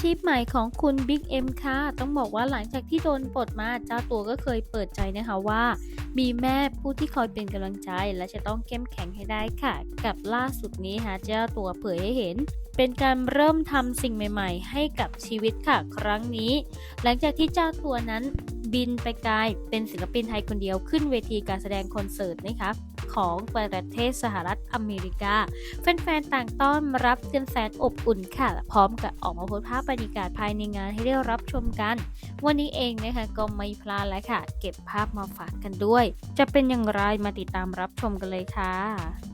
ชีพใหม่ของคุณบิ๊กเอ็มค่ะ ต้องบอกว่าหลังจากที่โดนปลดมาเจ้าตัวก็เคยเปิดใจนะคะว่า มีแม่ผู้ที่คอยเป็นกำลังใจ และจะต้องเข้มแข็งให้ได้ค่ะ กับล่าสุดนี้ค่ะเจ้าตัวเผยให้เห็น เป็นการเริ่มทำสิ่งใหม่ ๆ ให้กับชีวิตค่ะ ครั้งนี้ หลังจากที่เจ้าตัวนั้นบินไปไกลเป็นศิลปินไทยคนเดียวขึ้นเวทีการแสดงคอนเสิร์ตนะคะ ของประเทศสหรัฐอเมริกา แฟนๆต่างต้อนรับกันแสนอบอุ่นค่ะ พร้อมกับออกมาโพสภาพบรรยากาศภายในงานให้ได้รับชมกัน วันนี้เองนะคะก็ไม่พลาดแล้วค่ะ เก็บภาพมาฝากกันด้วย จะเป็นอย่างไรมาติดตามรับชมกันเลยค่ะ